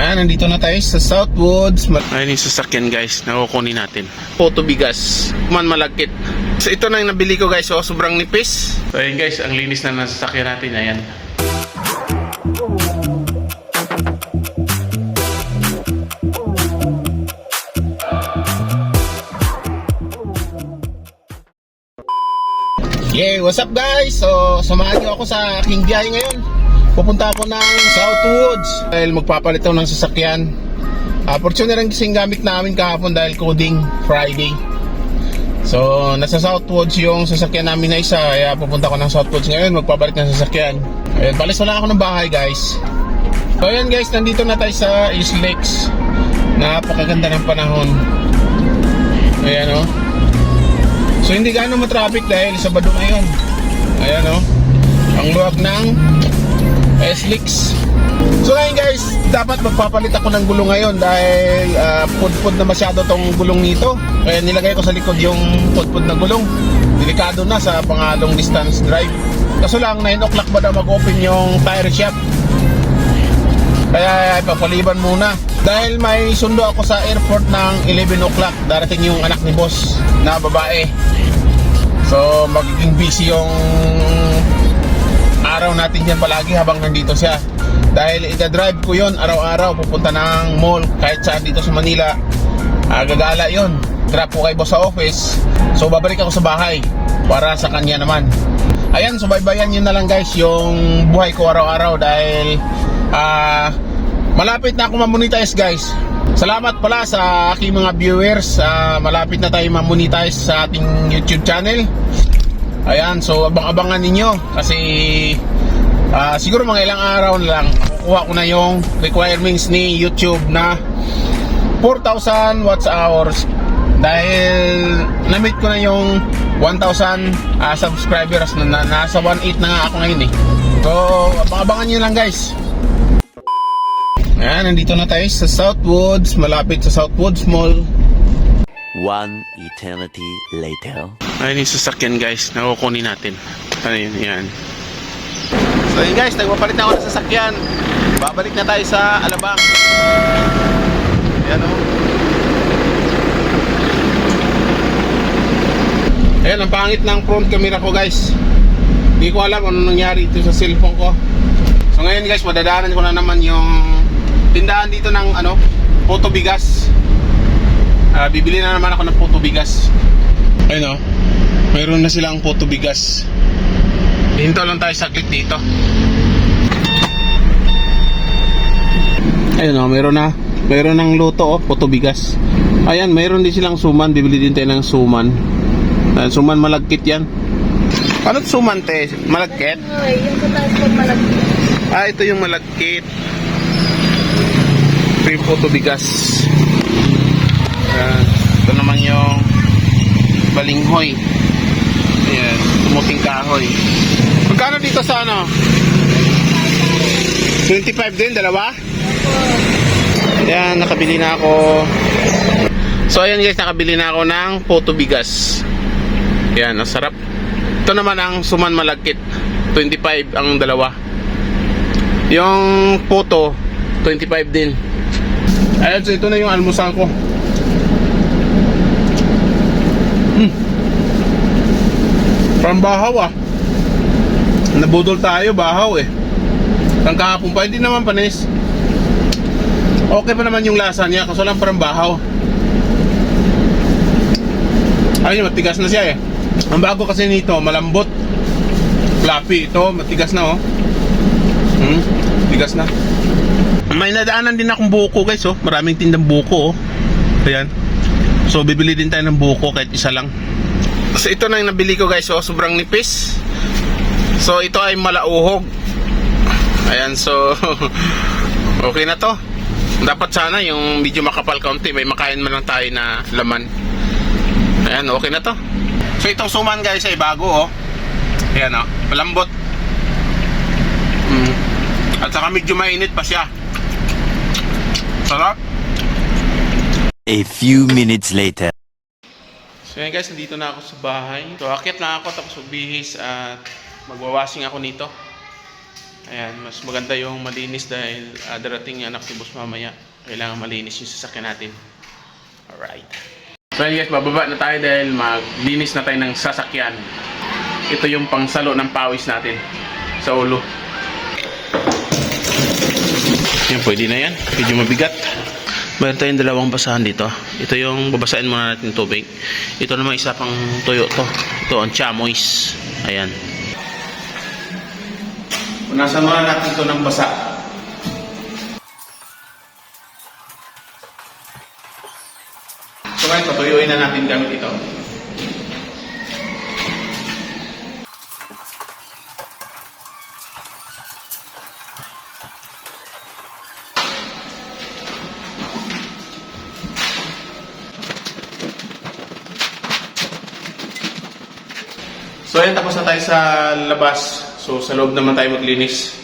Ayan, nandito na tayo sa Southwoods. Ayan yung sasakyan guys, na kukunin natin. Photo bigas, man malagkit. So ito na yung nabili ko guys, so sobrang nipis. So ayan guys, ang linis na ng sasakyan natin, ayan. Yeah, what's up guys? So, samahan niyo ako sa aking biyahe ngayon. Pupunta ako ng Southwoods dahil magpapalit ako ng sasakyan. Uh, Fortuner ang gamit namin kahapon dahil coding Friday. So, nasa Southwoods yung sasakyan namin na isa. Kaya pupunta ko ng Southwoods ngayon, magpapalit ng sasakyan. Ayun, palis wala ako ng bahay guys. So, ayan guys, nandito na tayo sa East Lakes. Napakaganda ng panahon. Ayan oh. So hindi gaano matraffic dahil Sabado ngayon. Ayan o. Ang luwag ng SLEX. So ngayon guys, dapat magpapalit ako ng gulong ngayon dahil uh, pudpud na masyado tong gulong nito. Kaya nilagay ko sa likod yung pudpud na gulong. Delikado na sa pangalong distance drive. Kaso lang 9 o'clock ba daw mag-open yung tire shop? Kaya papaliban muna. Dahil may sundo ako sa airport ng 11 o'clock. Darating yung anak ni boss na babae. So magiging busy yung araw natin dyan palagi habang nandito siya. Dahil ita-drive ko yon araw-araw pupunta ng mall kahit saan dito sa Manila. Ah, gagala yon. Drop ko kay boss sa office. So babalik ako sa bahay para sa kanya naman. Ayan, subaybayan nyo na lang guys yung buhay ko araw-araw dahil ah malapit na ako mamonetize guys. Salamat pala sa aking mga viewers. Ah, malapit na tayo mamonetize sa ating YouTube channel. Ayan, so abang-abangan ninyo kasi ah, siguro mga ilang araw na lang kukuha ko na yung requirements ni YouTube na 4,000 watts hours dahil na-meet ko na yung 1,000 ah, subscribers na, na nasa 1.8 na nga ako ngayon eh. So, abang-abangan nyo lang guys. Ayan, nandito na tayo sa Southwoods, malapit sa Southwoods Mall. One eternity later. Ayun yung sasakyan guys, na kukunin natin. Ayun, yan. So yun guys, nagpapalit na ako ng sasakyan. Babalik na tayo sa Alabang. Ayan o. Ayan, ang pangit ng front camera ko guys. Hindi ko alam ano nangyari ito sa cellphone ko. So ngayon guys, madadaanan ko na naman yung tindahan dito ng ano, photo bigas. Ah, bibili na naman ako ng photo bigas. Ayun o. Mayroon na silang photo bigas. Hinto lang tayo saglit dito. Ayun o, mayroon na. Mayroon ng luto o, photo bigas. Ayan, mayroon din silang suman. Bibili din tayo ng suman. Ayan, suman malagkit yan. Ano suman te? Malagkit? Ay, yung kataas ko malaki. Ah, ito yung malagkit. Ito yung photo bigas. Ayan. Ito naman yung balinghoy. Ayan, tumuting kahoy. Magkano dito sa ano? 25 din, dalawa? Ayan, nakabili na ako. So ayan guys, nakabili na ako ng photo bigas. Ayan, ang sarap. Ito naman ang suman malagkit. 25 ang dalawa. Yung photo, 25 din. Ayan, so ito na yung almusal ko. Hmm. Parang bahaw ah. Nabudol tayo, bahaw eh. Ang kahapon pa, hindi naman panis. Okay pa naman yung lasa niya, kaso lang parang bahaw. Ayun, matigas na siya eh. Ang bago kasi nito, malambot. Fluffy. Ito, matigas na oh. Hmm, tigas na. May nadaanan din akong buko guys oh. Maraming tindang buko oh. Ayan. So bibili din tayo ng buko kahit isa lang. So ito na yung nabili ko guys oh. Sobrang nipis. So ito ay malauhog. Ayan so okay na to. Dapat sana yung medyo makapal kaunti. May makain man lang tayo na laman. Ayan okay na to. So itong suman guys ay bago oh. Ayan oh. Malambot. Mm. At saka medyo mainit pa siya. Sarap. A few minutes later. So guys, nandito na ako sa bahay. So akit na ako tapos magbihis at magwawashing ako nito. Ayan, mas maganda yung malinis dahil ah, darating yung anak ni boss mamaya. Kailangan malinis yung sasakyan natin. Alright. So yun guys, bababa na tayo dahil maglinis na tayo ng sasakyan. Ito yung pangsalo ng pawis natin sa ulo. Yan, pwede na yan. Medyo mabigat. Meron tayong dalawang basahan dito. Ito yung babasahin muna natin tubig. Ito naman isa pang tuyo to. Ito ang chamois. Ayan. Punasan muna natin ito ng basa. So ngayon, patuyuin na natin gamit ito. So ayan, tapos na tayo sa labas. So sa loob naman tayo maglinis.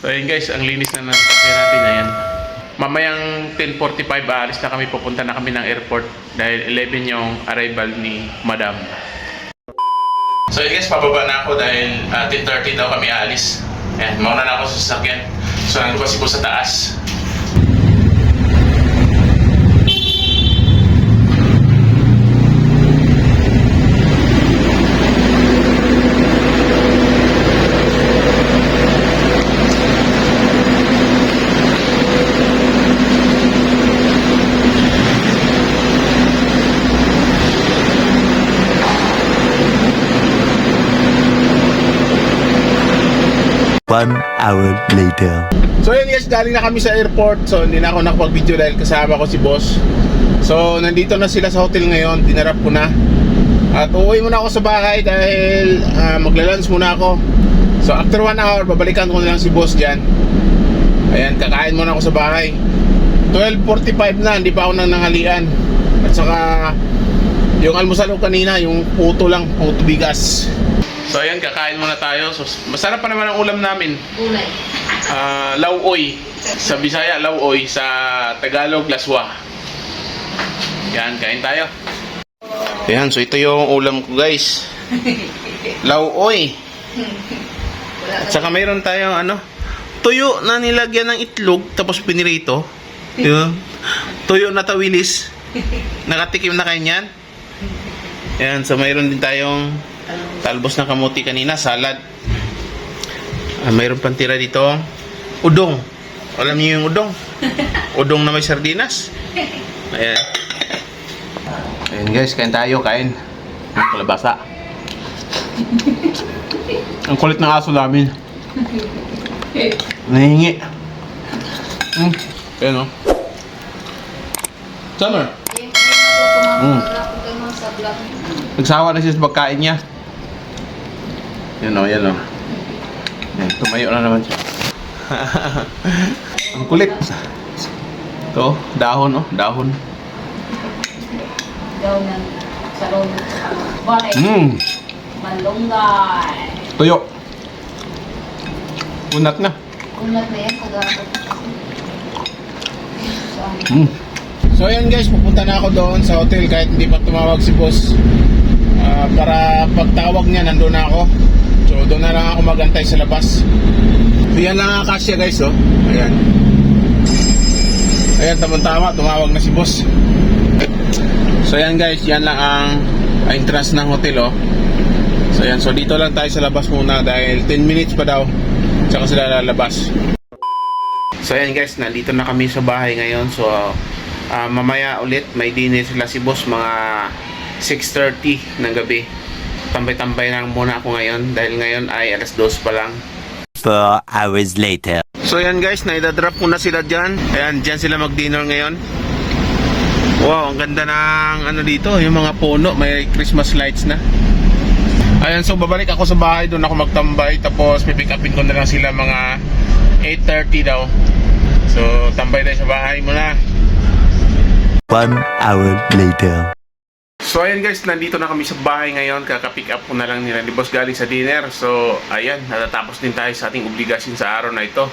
So ayun guys, ang linis na natin ayan. Mamayang 10.45 aalis na kami, pupunta na kami ng airport dahil 11 yung arrival ni Madam. So I guess pababa na ako dahil uh, 10.30 daw kami aalis. Ayan, mauna na ako sa sasakyan. So nandun kasi po sa taas. One hour later. So yun guys, galing na kami sa airport. So hindi na ako nakapag-video dahil kasama ko si boss. So nandito na sila sa hotel ngayon. Dinarap ko na. At uuwi muna ako sa bahay dahil uh, magla-lunch muna ako. So after one hour, babalikan ko na lang si boss dyan. Ayan, kakain muna ako sa bahay. 12.45 na, hindi pa ako nang nanghalian. At saka, yung almusal ko kanina, yung puto lang, puto bigas. So ayan, kakain muna tayo. So, masarap pa naman ang ulam namin. Gulay. Ah, lauoy. Sa Bisaya, lauoy. Sa Tagalog, laswa. Yan, kain tayo. Yan, so ito yung ulam ko guys. Lauoy. At saka mayroon tayong ano, tuyo na nilagyan ng itlog tapos pinirito. Yun. Tuyo na tawilis. Nakatikim na kayo niyan? Yan, so mayroon din tayong talbos ng kamuti kanina, salad. Ah, mayroon pang tira dito, udong. Alam niyo yung udong? Udong na may sardinas. Ayan. Ayan guys, kain tayo, kain. Ang kalabasa. Ang kulit ng aso namin. Nahingi. Hmm. Ayan o. Summer. Mm. Nagsawa na siya sa pagkain niya. Yan o, yan o. Yan, tumayo na naman siya. Ang kulit. Ito, dahon o, dahon. Daw ng sarong balik. Mmm, Malunggay. tuyo. Unat na. Unat na yan. Kagapot. So, Mm. So ayan guys, pupunta na ako doon sa hotel kahit hindi pa tumawag si boss. Ah, para pagtawag niya, nandun na ako. So doon na lang ako magantay sa labas. So yan lang ang akasya guys, oh. Ayan. Ayan, tamang-tama, tumawag na si boss. So ayan guys, yan lang ang entrance ng hotel, oh. So ayan, so dito lang tayo sa labas muna dahil 10 minutes pa daw. Tsaka sila lalabas. So ayan guys, nandito na kami sa bahay ngayon. So ah, mamaya ulit may dinner sila si boss mga 6.30 ng gabi. Tambay-tambay lang muna ako ngayon dahil ngayon ay alas 2 pa lang. Four hours later. So ayan guys, naidadrop ko na sila dyan. Ayan, dyan sila mag-dinner ngayon. Wow, ang ganda ng ano dito, yung mga puno, may Christmas lights na. Ayan, so babalik ako sa bahay, doon ako magtambay, tapos pipick upin ko na lang sila mga 8.30 daw. So, tambay tayo sa bahay muna. One hour later. So ayan guys, nandito na kami sa bahay ngayon. Kaka-pick up ko na lang nila ni Boss galing sa dinner. So ayan, natatapos din tayo sa ating obligasyon sa araw na ito.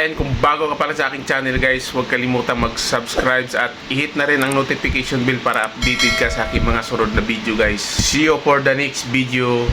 Ayan, kung bago ka pala sa aking channel guys, huwag kalimutan mag-subscribe at i-hit na rin ang notification bell para updated ka sa aking mga sunod na video guys. See you for the next video.